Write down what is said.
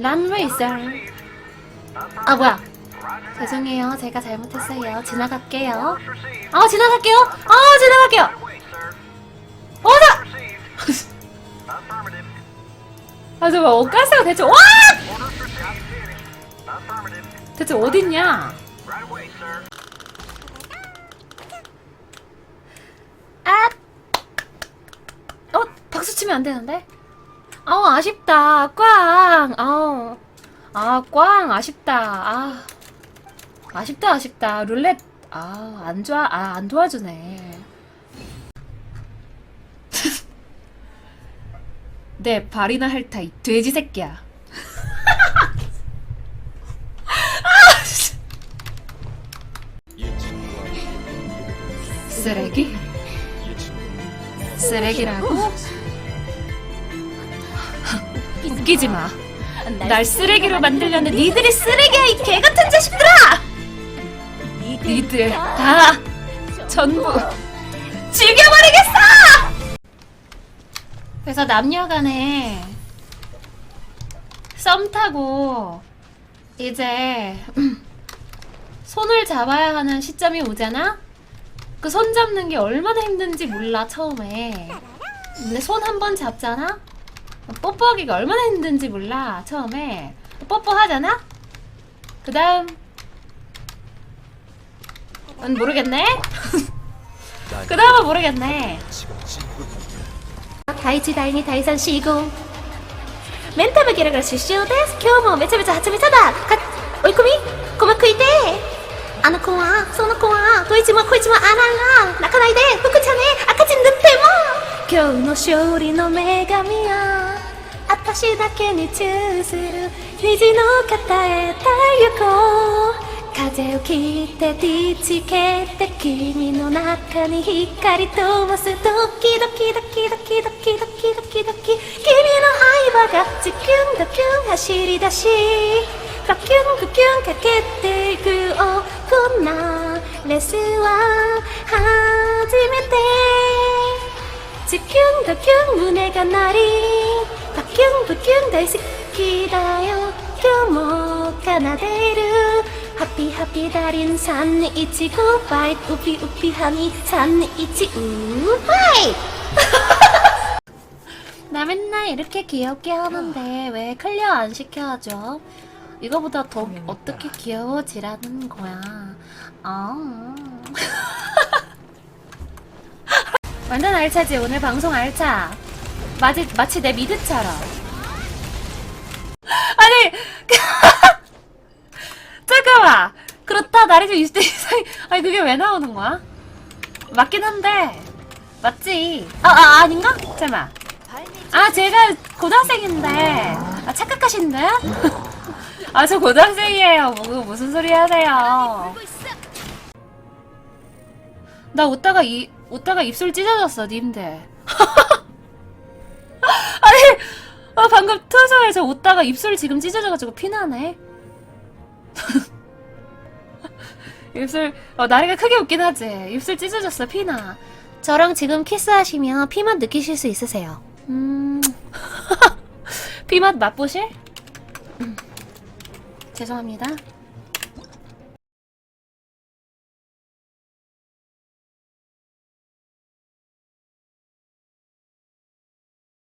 Away, sir. 아 뭐야? 죄송해요. 제가 잘못했어요. 지나갈게요. 아 지나갈게요. 아 지나갈게요. Affirmative. 아 잠깐 엇갈세요 대체 와! 대체 어딨냐? 아! 어 박수 치면 안 되는데? 아우 아쉽다 꽝. 아우 아 꽝 아쉽다. 아 아쉽다 아쉽다 룰렛 아 안 좋아 아 안 도와주네. 내 발이나 핥아 이 돼지 새끼야. 쓰레기? 쓰레기라고? 웃기지 마. 날 쓰레기로 만들려는 니들이 쓰레기야 이 개같은 자식들아! 니들 다 전부 죽여버리겠어! 그래서 남녀 간에 썸 타고 이제 손을 잡아야 하는 시점이 오잖아? 그 손 잡는 게 얼마나 힘든지 몰라 처음에. 근데 손 한 번 잡잖아? 뽀뽀하기가 얼마나 힘든지 몰라 처음에. 뽀뽀하잖아? 그 다음. 응 모르겠네? 그 다음은 모르겠네. 다이치 다이니 다이산 시공 멘타베기라 그럴 수 있슈 데스 교모 매차매차 하차미 차다. 갓 오이코미 고마쿠이테 あの子はその子はどいつもこいつもあらら泣かないで。福ちゃんね。赤字塗っても。今日の勝利の女神は私だけにチューする。虹の肩へ太陽光。風を切ってディーチ蹴って君の中に光灯すドキドキドキドキドキドキドキドキ。君の相場がズキュンドキュン走り出し。 큐큐큐캐캐들 그오구나. 레스와 하지메테. 지켐 더켐 문해가 나리 바켐 부켐 다이스키다요. 교모 카나데르 하피 하피 다린 산 이치고 바이. 우피 우피 하니 산 이치 우하이. 나 맨날 이렇게 귀엽게 하는데 왜 클리어 안 시켜줘? 이거보다 더 어떻게 귀여워지라는 거야. 아. 완전 알차지 오늘 방송 알차. 마치 마치 내 미드처럼. 아니 잠깐만. 그렇다 나래도 20대 이상. 아니 그게 왜 나오는 거야? 맞긴 한데 맞지? 아, 아 아닌가? 잠깐만. 아 제가 고등학생인데 아, 착각하신데? 아 저 고등학생이에요. 뭐, 무슨 소리 하세요? 나 웃다가 이 웃다가 입술 찢어졌어, 님들. 아니, 아, 방금 투소에서 웃다가 입술 지금 찢어져가지고 피나네. 입술, 어, 나리가 크게 웃긴 하지. 입술 찢어졌어, 피나. 저랑 지금 키스하시면 피맛 느끼실 수 있으세요. 음, 피맛 맛보실? 음. 죄송합니다.